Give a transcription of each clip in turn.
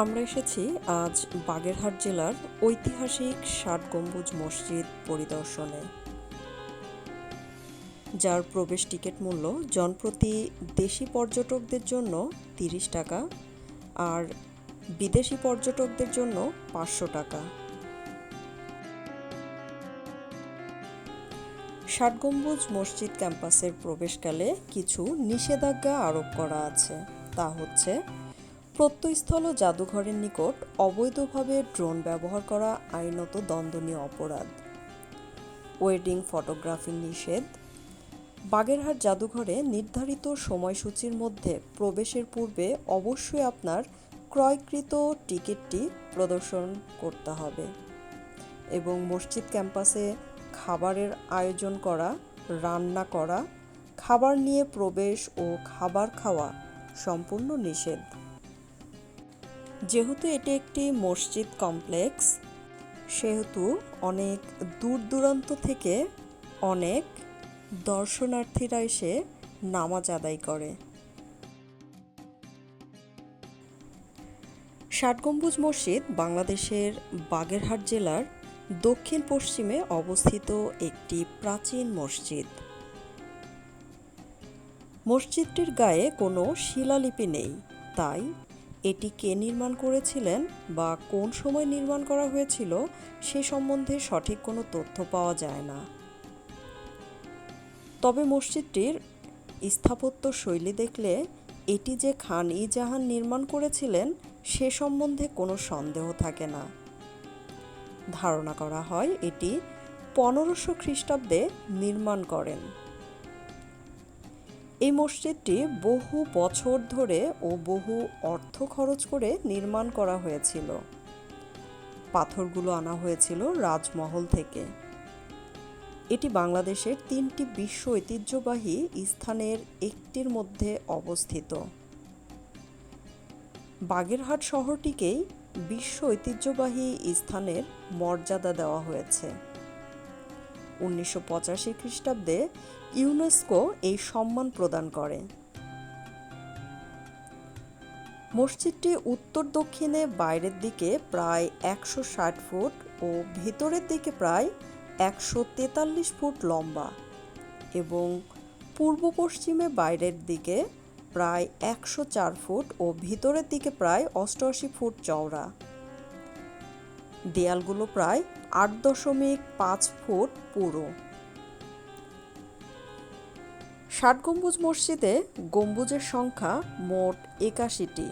আমরা এসেছি আজ বাগেরহাট জেলার ঐতিহাসিক ষাট গম্বুজ মসজিদ পরিদর্শনে, যার প্রবেশ টিকিট মূল্য জনপ্রতি দেশি পর্যটকদের জন্য তিরিশ টাকা আর বিদেশি পর্যটকদের জন্য পাঁচশো টাকা। ষাট গম্বুজ মসজিদ ক্যাম্পাসের প্রবেশকালে কিছু নিষেধাজ্ঞা আরোপ করা আছে। তা হচ্ছে প্রত্যয়স্থল জাদুঘরের নিকট অবৈধভাবে ড্রোন ব্যবহার করা আইনত দণ্ডনীয় অপরাধ। ওয়েডিং ফটোগ্রাফি নিষেধ। বাগেরহাট জাদুঘরে নির্ধারিত সময়সূচির মধ্যে প্রবেশের পূর্বে অবশ্যই আপনার ক্রয়কৃত টিকিটটি প্রদর্শন করতে হবে এবং মসজিদ ক্যাম্পাসে খাবারের আয়োজন করা, রান্না করা, খাবার নিয়ে প্রবেশ ও খাবার খাওয়া সম্পূর্ণ নিষেধ। যেহেতু এটি একটি মসজিদ কমপ্লেক্স, সেহেতু অনেক দূর দূরান্ত থেকে অনেক দর্শনার্থীরা এসে নামাজ আদায় করে। ষাট গম্বুজ মসজিদ বাংলাদেশের বাগেরহাট জেলার দক্ষিণ পশ্চিমে অবস্থিত একটি প্রাচীন মসজিদ। মসজিদটির গায়ে কোনো শিলালিপি নেই, তাই এটি কে নির্মাণ করেছিলেন বা কোন সময় নির্মাণ করা হয়েছিল সে সম্বন্ধে সঠিক কোনো তথ্য পাওয়া যায় না। তবে মসজিদটির স্থাপত্য শৈলী দেখলে এটি যে খান ই জাহান নির্মাণ করেছিলেন সে সম্বন্ধে কোনো সন্দেহ থাকে না। ধারণা করা হয় এটি পনেরোশো খ্রিস্টাব্দে নির্মাণ করেন। এই মসজিদটি বহু বছর ধরে ও বহু অর্থ খরচ করে নির্মাণ করা হয়েছিল। পাথরগুলো আনা হয়েছিল রাজমহল থেকে। এটি বাংলাদেশের তিনটি বিশ্ব ঐতিহ্যবাহী স্থানের একটির মধ্যে অবস্থিত। বাগেরহাট শহরটিকেই বিশ্ব ঐতিহ্যবাহী স্থানের মর্যাদা দেওয়া হয়েছে। উনিশশো পঁচাশি খ্রিস্টাব্দে ইউনেস্কো এই সম্মান প্রদান করে। মসজিদটি উত্তর দক্ষিণে বাইরের দিকে প্রায় একশো ষাট ফুট ও ভেতরের দিকে প্রায় একশো তেতাল্লিশ ফুট লম্বা এবং পূর্ব পশ্চিমে বাইরের দিকে প্রায় একশো চার ফুট ও ভিতরের দিকে প্রায় অষ্টআশি ফুট চওড়া। দেয়ালগুলো প্রায় আট দশমিক পাঁচ ফুট পুরো। ষাট গম্বুজ মসজিদে গম্বুজের সংখ্যা মোট একাশিটি।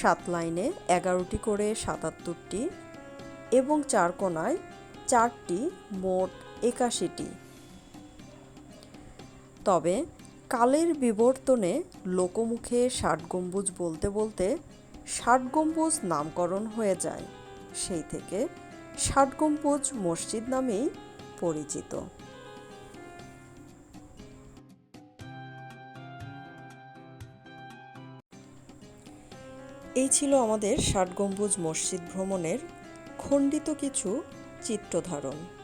সাত লাইনে এগারোটি করে সাতাত্তরটি এবং চার কোনায় চারটি মোট একাশিটি। তবে কালের বিবর্তনে লোকমুখে ষাট গম্বুজ বলতে বলতে ষাট গম্বুজ নামকরণ হয়ে যায়। সেই থেকে ষাট গম্বুজ মসজিদ নামেই পরিচিত। এই ছিল আমাদের ষাট গম্বুজ মসজিদ ভ্রমণের খণ্ডিত কিছু চিত্রধারণ।